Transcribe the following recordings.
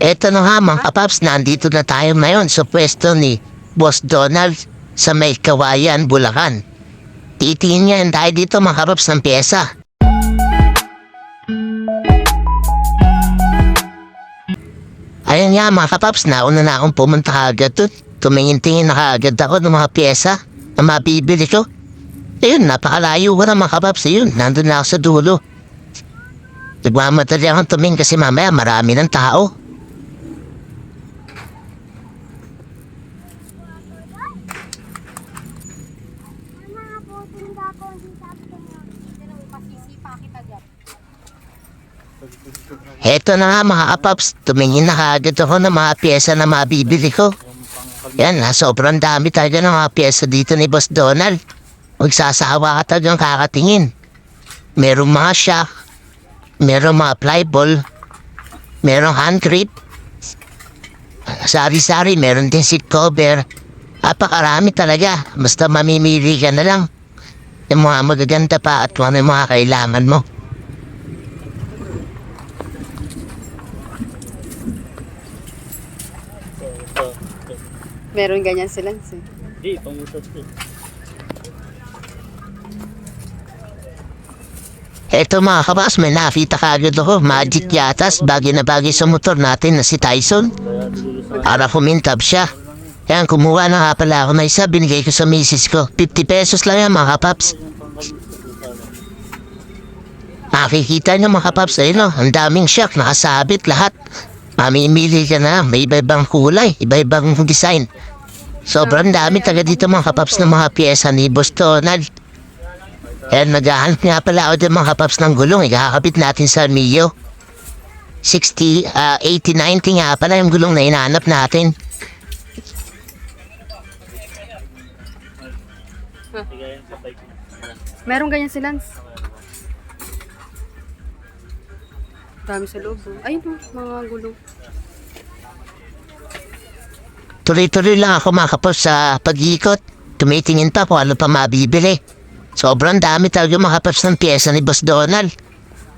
Eto na nga mga kapaps, nandito na tayo ngayon sa pwesto ni Boss Donald sa may kawayan, Bulacan. Titingin tayo dito mga kapaps ng pyesa. Ayun nga mga kapaps, nauna na akong pumunta agad doon. Tumingin-tingin na kaagad ako ng mga pyesa na mabibili ko. Ayun, napakalayo ko na mga kapaps. Ayun, nandun na ako sa dulo. Nagmamadali akong tumingin kasi mamaya marami ng tao. Heto na nga mga kapaps, tumingin na kaagad ako ng mga pyesa na mabibili ko. Yan, na sobrang dami talaga ng mga pyesa dito ni Boss Donald. Magsasawa ka talagang kakatingin. Merong mga shock, merong mga flyball, merong hand grip, sari-sari, meron din seat cover. Apakarami talaga, basta mamimili ka na lang. Yung mga magaganda pa at ano yung mga kailangan mo. Meron ganyan sila. Hindi, pangusap ko. Eto mga kabas, may nakita kagad ako. Magic yatas, bagay na bagay sa motor natin na si Tyson. Para kumintab siya. Yan, kumuha na nga pala ako na isa, binigay ko sa misis ko. 50 pesos lang yan mga kapaps. Nakikita niyo mga kapaps, ayun o, ang daming shock, nakasabit lahat. Mamimili ka na, may iba-ibang kulay, iba-ibang design. Sobrang dami taga dito mga kapaps ng mga pyesa ni Boss Donald. Ayan, maghahanap nga pala ako din mga kapaps ng gulong. Ikakapit natin sa Mio. 60, ah, 80, 90 nga pala yung gulong na hinahanap natin. Meron ganyan sila. Dami sa loob. oh. Ayun oh, mga gulong. Tuloy-tuloy lang ako mga kapaps sa pag-ikot. Tumitingin pa kung ano pa mabibili. Sobrang dami talaga mga kapaps ng pyesa ni Boss Donald.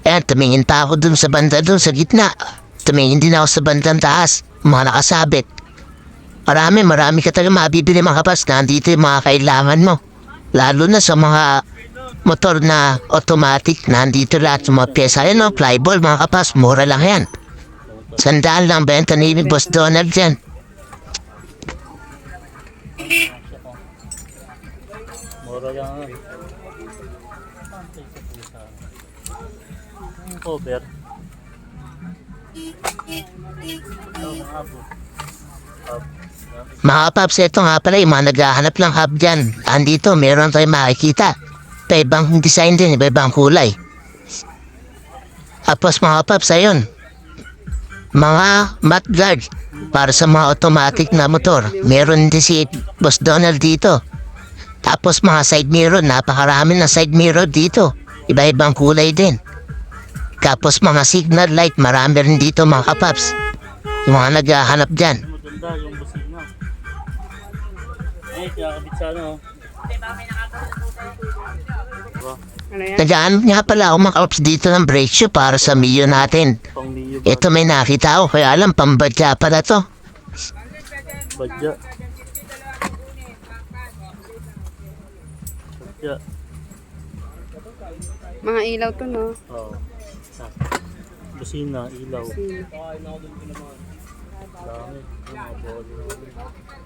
Ayan, tumingin pa ako dun sa banda dun sa gitna. Tumingin din ako sa bandang taas. Mga nakasabit. Marami, marami ka talaga mabibili mga kapaps. Nandito yung mga kailangan mo. Lalo na sa mga motor na automatic. Nandito lahat sa mga pyesa. Ayan o, flyball mga kapas. Mura lang yan. Sandaan lang benta ni Boss Donald yan. Mura lang nga. Ang cover. Mga paps, ito nga pala yung mga naghahanap ng hub dyan. Andito, meron tayong makikita. Iba-ibang design din, iba-ibang kulay. Tapos mga paps, ayun. Mga mat guard para sa mga automatic na motor. Meron din si Boss Donald dito. Tapos mga side mirror, napakarami na side mirror dito. Iba-ibang kulay din. Tapos mga signal light, marami rin dito mga kapaps. Yung mga naghahanap dyan. Maganda yung busina. Eh, kaya kabit sa ano. Diba? Ano yan? Nagaan nga pala ako mga kapaps dito ng brake shoe para sa Mio natin. Ito may nakita ako, kaya alam, pambadya pala to. Badya. Badya. Mga ilaw to no. Oo. Ah. Busina, ilaw. Hmm. Dami. Body.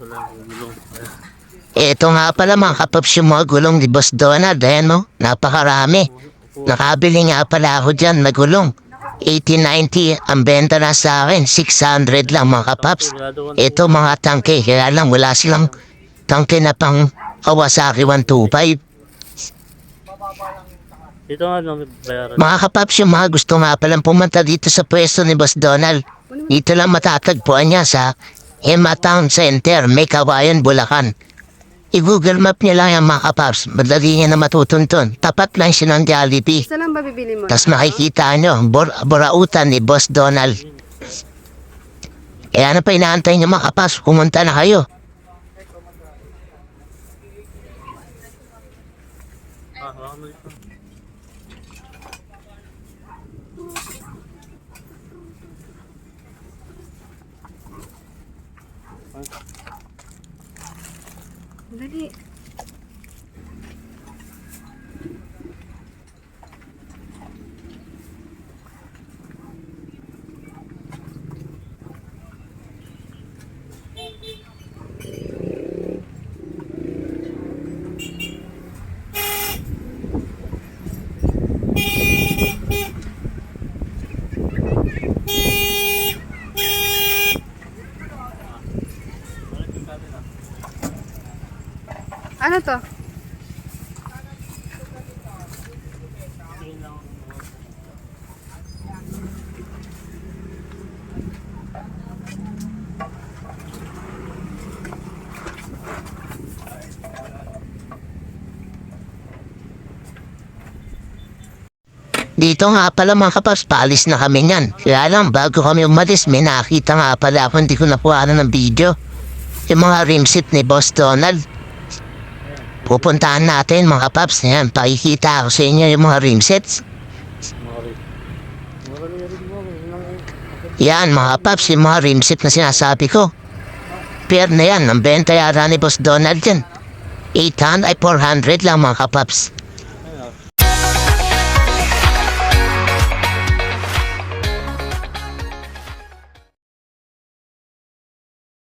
Wala yung gulong. Ito nga pala mga kapaps yung mga gulong ni Boss Donald. Ayan mo, napakarami. Nakabili nga pala ako dyan na gulong. 1890 ang benta na sa akin, 600 lang mga kapaps. Ito mga tangke, kaya lang wala silang tangke na pang Kawasaki 125. Ito nga lang may bayaran. Mga kapaps, yung mga gusto nga palang pumunta dito sa pwesto ni Boss Donald. Dito lang matatagpuan niya sa Hema Town Center, May Kawayan, Bulacan. I-google map niya lang yung mga kapaps. Madali niya na matutuntun. Tapat lang siya ng Jollibee. Isa lang ba bibili mo? Tapos makikita nyo, bor borautan ni Boss Donald. Kaya ano pa inaantay niyo mga kapas, pumunta na kayo. Ah, mo ito. Dali. Ano to? Dito nga pala mga kapaps, paalis na kami niyan. Kaya lang, bago kami umalis, may nakita nga pala ako, hindi ko nakuha ng video. Yung mga rimset ni Boss Donald. Pupuntahan natin mga kapaps, yan, pakikita ako sa inyo yung mga mo. Nang Yan mga paps, yung mga rimset na sinasabi ko. Pair na yan, ang benta yata ni Boss Donald yan. 800 ay 400 lang mga kapaps.